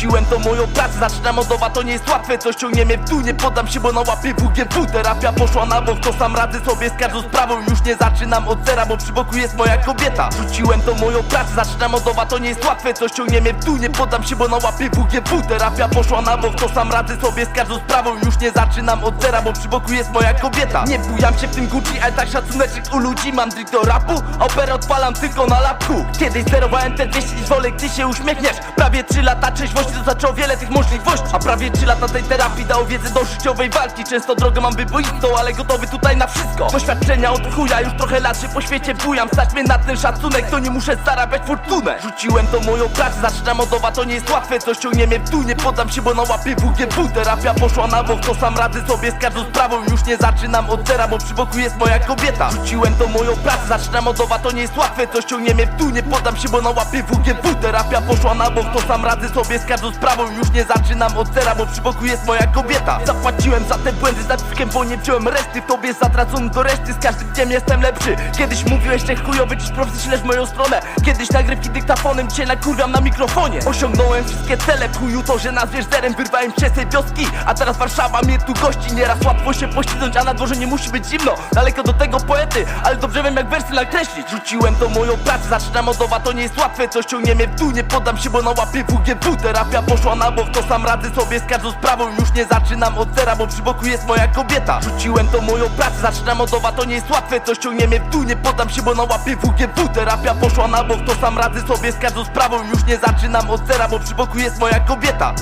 Rzuciłem to moją pracę, zaczynam od to nie jest łatwe Coś ciągnie mnie w dół, nie poddam się, bo na łapie WGW Terapia poszła na bok, to sam radzę sobie z każdą sprawą. Już nie zaczynam od zera, bo przy boku jest moja kobieta. Rzuciłem to moją pracę, zaczynam od to nie jest łatwe Coś ciągnie mnie w dół, nie poddam się, bo na łapie WGW Terapia poszła na bok, to sam radzę sobie z każdą sprawą. Już nie zaczynam od zera, bo przy boku jest moja kobieta. Nie bujam się w tym Gucci, ale tak szacuneczek u ludzi. Mam dryg do rapu, operę odpalam tylko na lapku. Kiedyś zerowałem te 200 dziś wolę, gdy się uśmiechniesz. Prawie 3 lata trzeźwości to zaczęło wiele tych możliwości. A prawie 3 lata tej terapii dało wiedzę do życiowej walki. Często drogę mam wyboistą, ale gotowy tutaj na wszystko. Doświadczenia od chuja, już trochę lat się po świecie bujam. Stać mnie na ten szacunek, to nie muszę zarabiać fortunę. Rzuciłem to moją pracę, zaczynam od to nie jest łatwe. Coś ciągnie mnie w dół, nie poddam się, bo na łapie WGW Terapia poszła na bok, to sam radzę sobie z każdą sprawą. Już nie zaczynam od zera, bo przy boku jest moja kobieta. Rzuciłem to moją pracę, zaczynam od to nie jest łatwe. Coś ciągnie mnie w dół, nie poddam się, bo na łapie WGW Terapia poszła na bok, to sam radzę sobie z każdą sprawą Już nie zaczynam od zera, bo przy boku jest moja kobieta. Zapłaciłem za te błędy z naciskiem, bo nie wziąłem reszty tobie zatracony do reszty, z każdym dniem jestem lepszy. Kiedyś mówiłeś, że chujowy dziś profesji śledź w moją stronę. Kiedyś nagrywki dyktafonem, dzisiaj nakurwiam na mikrofonie. Osiągnąłem wszystkie cele, chuju to, że nazwiesz zerem Wyrwałem się z tej wioski, a teraz Warszawa mnie tu gości. Nieraz łatwo się poślizgnąć, a na dworze nie musi być zimno. Daleko do tego poety, ale dobrze wiem jak wersy nakreślić. Rzuciłem to moją pracę, zaczynam od nowa, to nie jest łatwe. Coś ciągnie mnie w dół, nie poddam się, bo na łapie WGW Terapia poszła na bok, to sam radzę sobie z każdą sprawą. Już nie zaczynam od zera, bo przy boku jest moja kobieta. Rzuciłem to moją pracę, zaczynam od nowa, to nie jest łatwe. Coś ciągnie mnie w dół, nie poddam się, bo na łapie WGW Terapia poszła na bok, to sam radzę sobie z każdą sprawą. Już nie zaczynam od zera, bo przy boku jest moja kobieta